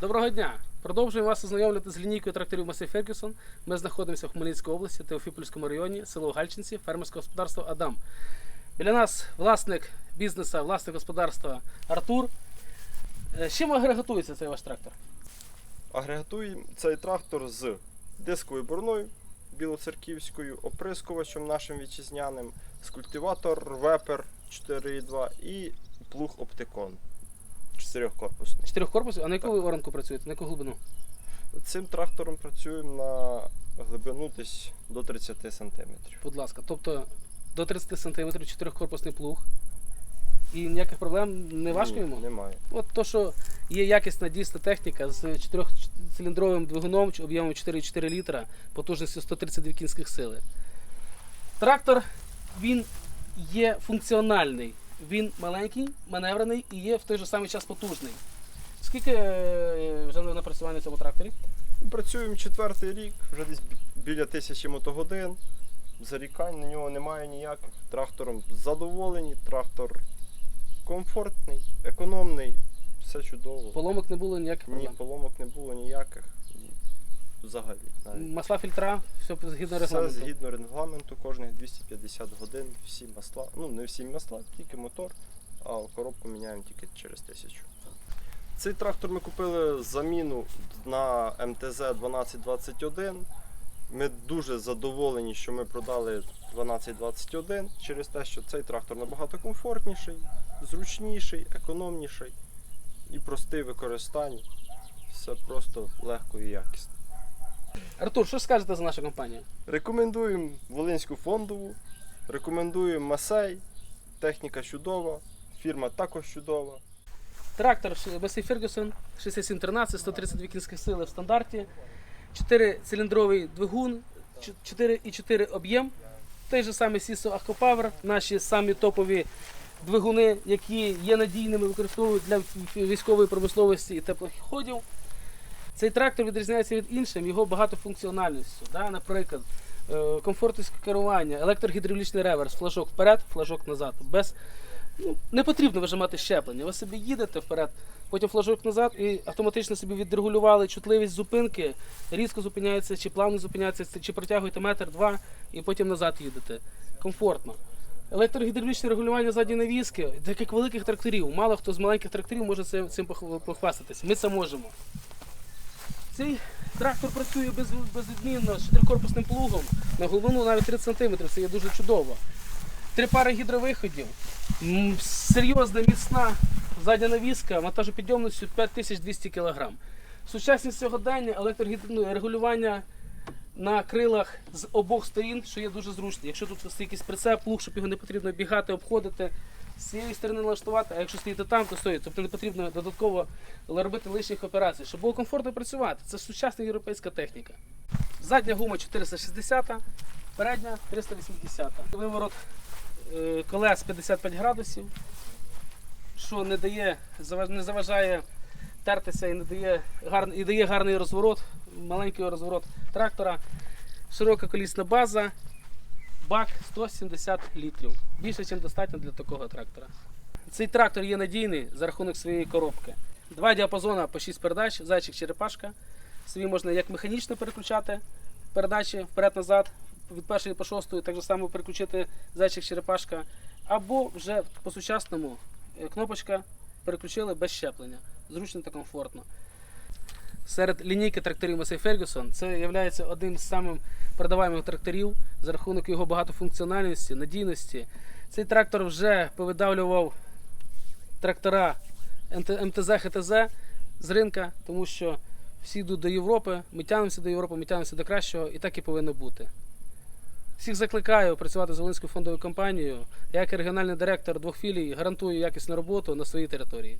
Доброго дня! Продовжуємо вас ознайомлювати з лінійкою тракторів Масей Фергюсон. Ми знаходимося в Хмельницькій області, Теофіпольському районі, село Гальчинці, фермерське господарство Адам. Біля нас власник бізнесу, власник господарства Артур. Е, З чим агрегатується цей ваш трактор? Агрегатуємо цей трактор з дисковою бороною білоцерківською, оприскувачем нашим вітчизняним, з культиватор вепер 4.2 і плуг оптикон чотирьохкорпусний. Чотирьох корпусів, а на яку ви воронку працюєте? На яку глибину? Цим трактором працюємо на глибину десь до 30 см. Будь ласка. Тобто до 30 см чотирьохкорпусний плуг. І ніяких проблем не важко йому? Немає. От то, що є якісна дійсна техніка з чотирьохциліндровим двигуном об'ємом 4,4 літра, потужністю 132 кінських сили. Трактор він є функціональний. Він маленький, маневрений і є в той же самий час потужний. Скільки е, вже на напрацювання на цьому тракторі? Працюємо четвертий рік, вже десь біля тисячі мотогодин. Зарікань на нього немає ніяких. Трактором задоволені, трактор комфортний, економний, все чудово. Поломок не було ніяких Ні, проблем. поломок не було ніяких. Взагалі. навіть. Масла фільтра, все згідно Все регламенту. згідно регламенту, кожних 250 годин всі масла. Ну, не всі масла, тільки мотор, а коробку міняємо тільки через тисячу. Цей трактор ми купили заміну на МТЗ 1221. Ми дуже задоволені, що ми продали 1221 через те, що цей трактор набагато комфортніший, зручніший, економніший і простий в використанні. Все просто легко і якісно. Артур, що скажете за нашу компанію? Рекомендуємо Волинську фондову, рекомендуємо Масей, техніка чудова, фірма також чудова. Трактор Бесі Фергюсон 6713, 132 кінських сили в стандарті, 4-циліндровий двигун, 4,4 об'єм. Той же самий Siso Aquapower, наші самі топові двигуни, які є надійними, використовують для військової промисловості і теплоходів. Цей трактор відрізняється від інших його багатофункціональністю. Да? Наприклад, е, комфортність керування, електрогідравлічний реверс, флажок вперед, флажок назад. Без ну, не потрібно вижимати щеплення. Ви собі їдете вперед, потім флажок назад і автоматично собі відрегулювали чутливість зупинки, різко зупиняється, чи плавно зупиняється, чи протягуєте метр два і потім назад їдете. Комфортно. Електрогідравлічне регулювання задньої навіски, таких великих тракторів. Мало хто з маленьких тракторів може цим, цим пох- похвастатися. Ми це можемо. Цей трактор працює без, безвідмінно з чотирикорпусним плугом на глибину навіть 30 см. Це є дуже чудово. Три пари гідровиходів. Серйозна, міцна задня навіска вантажопідйомністю 5200 кг. Сучасність сьогодення електрорегулювання на крилах з обох сторін, що є дуже зручно. Якщо тут якийсь прицеп, плуг, щоб його не потрібно бігати, обходити, з цієї сторони налаштувати, а якщо стоїте там, то стоїть. Тобто не потрібно додатково робити лишніх операцій, щоб було комфортно працювати. Це сучасна європейська техніка. Задня гума 460, передня 380. Виворот е, колес 55 градусів, що не дає, не заважає тертися і не дає і дає гарний розворот, маленький розворот трактора, широка колісна база, бак 170 літрів. Більше, ніж достатньо для такого трактора. Цей трактор є надійний за рахунок своєї коробки. Два діапазони по 6 передач, зайчик черепашка. Собі можна як механічно переключати передачі вперед-назад, від першої по шостої, так само переключити зайчик черепашка. Або вже по-сучасному е, кнопочка переключили без щеплення. Зручно та комфортно. Серед лінійки тракторів Massey Ferguson це є одним з самих продаваємих тракторів за рахунок його багатофункціональності, надійності. Цей трактор вже повидавлював трактора МТЗ, ХТЗ з ринка, тому що всі йдуть до Європи, ми тягнемося до Європи, ми тягнемося до кращого, і так і повинно бути. Всіх закликаю працювати з Волинською фондовою компанією. Я, як регіональний директор двох філій, гарантую якісну роботу на своїй території.